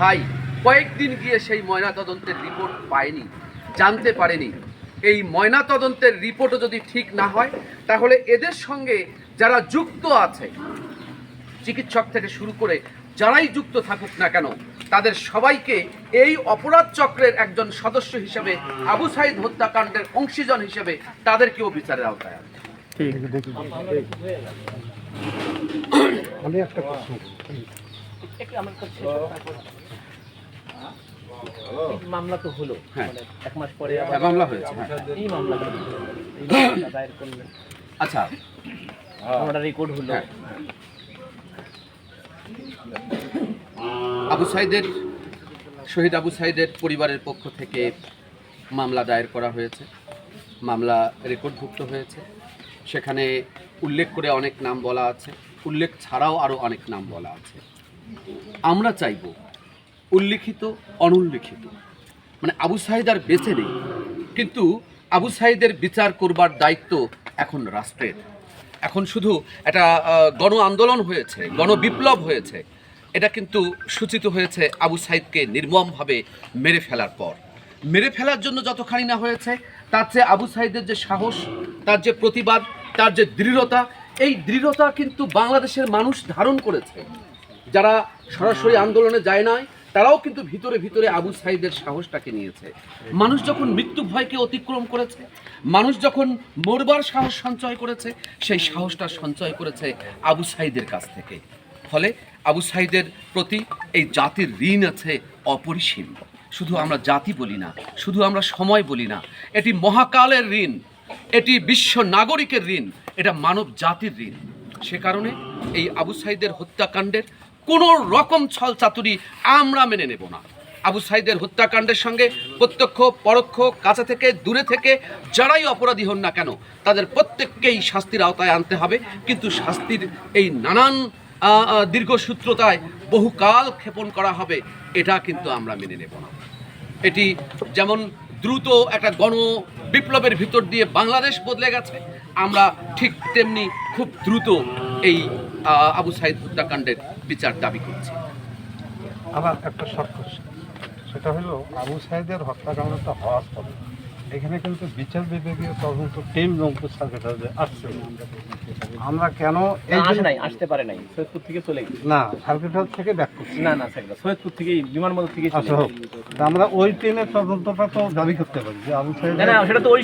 ভাই কয়েকদিন গিয়ে সেই ময়নাতদন্তের রিপোর্ট পায়নি জানতে পারেনি। এই ময়নাতদন্তের রিপোর্টও যদি ঠিক না হয় তাহলে এদের সঙ্গে যারা যুক্ত আছে চিকিৎসক থেকে শুরু করে যারাই যুক্ত থাকুক না কেন তাদের সবাইকে এই অপরাধ চক্রের একজন সদস্য হিসেবে আবু সাইদ হত্যাকাণ্ডের অংশীজন হিসেবে তাদেরকেও বিচারের আওতায় আনতে হবে। আমি একটা প্রশ্ন মামলা তো হলো হ্যাঁ। মানে এক মাস পরে হ্যাঁ, মামলা হয়েছে হ্যাঁ। এই মামলা হলো। এই মামলা দায়ের করলেন। আচ্ছা। আমরা রেকর্ড হলো। আবু সাইদের শহীদ আবু সাইদের পরিবারের পক্ষ থেকে মামলা দায়ের করা হয়েছে। মামলা রেকর্ডভুক্ত হয়েছে। সেখানে উল্লেখ করে অনেক নাম বলা আছে। উল্লেখ ছাড়াও আরও অনেক নাম বলা আছে। আমরা চাইব উল্লিখিত অনুল্লিখিত। মানে আবু সাইদ আর বেঁচে নেই কিন্তু আবু সাইদের বিচার করবার দায়িত্ব এখন রাষ্ট্রের। এখন শুধু আহ, গণ আন্দোলন হয়েছে গণ বিপ্লব হয়েছে। এটা কিন্তু সূচিত হয়েছে আবু সাইদকে নির্মমভাবে মেরে ফেলার পর। মেরে ফেলার জন্য যতখানি না হয়েছে তার চেয়ে আবু সাইদের যে সাহস তার যে প্রতিবাদ তার যে দৃঢ়তা এই দৃঢ়তা কিন্তু বাংলাদেশের মানুষ ধারণ করেছে। যারা সরাসরি আন্দোলনে যায় নাই, তারাও কিন্তু ভিতরে ভিতরে আবু সাইদের সাহসটাকে নিয়েছে। মানুষ যখন মৃত্যু ভয়কে অতিক্রম করেছে, মানুষ যখন মরবার সাহস সঞ্চয় করেছে, সেই সাহসটা সঞ্চয় করেছে আবু সাইদের কাছ থেকে। ফলে আবু সাইদের প্রতি এই জাতির ঋণ আছে অপরিসীম। শুধু আমরা জাতি বলি না, শুধু আমরা সময় বলি না, এটি মহাকালের ঋণ, এটি বিশ্ব নাগরিকের ঋণ, এটা মানব জাতির ঋণ। সে কারণে এই আবু সাইদের হত্যাকাণ্ডের কোনো রকম ছল চাতুরি আমরা মেনে নেব না। আবু সাইদের হত্যাকাণ্ডের সঙ্গে প্রত্যক্ষ, পরোক্ষ কাছে থেকে, দূরে থেকে যারাই অপরাধী হন না কেন, তাদের প্রত্যেককেই শাস্তির আওতায় আনতে হবে। কিন্তু শাস্তির এই নানান দীর্ঘসূত্রতায় বহুকাল ক্ষেপণ করা হবে, এটা কিন্তু আমরা মেনে নেব না। এটি যেমন দ্রুত একটা গণ বিপ্লবের ভিতর দিয়ে বাংলাদেশ বদলে গেছে, আমরা ঠিক তেমনি খুব দ্রুত এই আবু সাইদ হত্যাকাণ্ডের বিচার দাবি করছি। আমার একটা শর্ট কোশ্চেন সেটা হলো আবু সাইদের হত্যাকাণ্ডটা হওয়ার পরে এখানে কিন্তু বিচার বিভাগীয় তদন্ত টিম রংপুর সার্কিট আসছে। আমরা কেন এই আসে নাই আসতে পারে নাই। সৈয়দপুর থেকে চলে গেছে। না সার্কিট হাউস থেকে ব্যাক করছি। না না স্যার সৈয়দপুর থেকে বিমানবন্দর থেকে আচ্ছা হোক। আমরা ওই টিমের তদন্তটা তো দাবি করতে পারি যে আবু না না সেটা তো ওই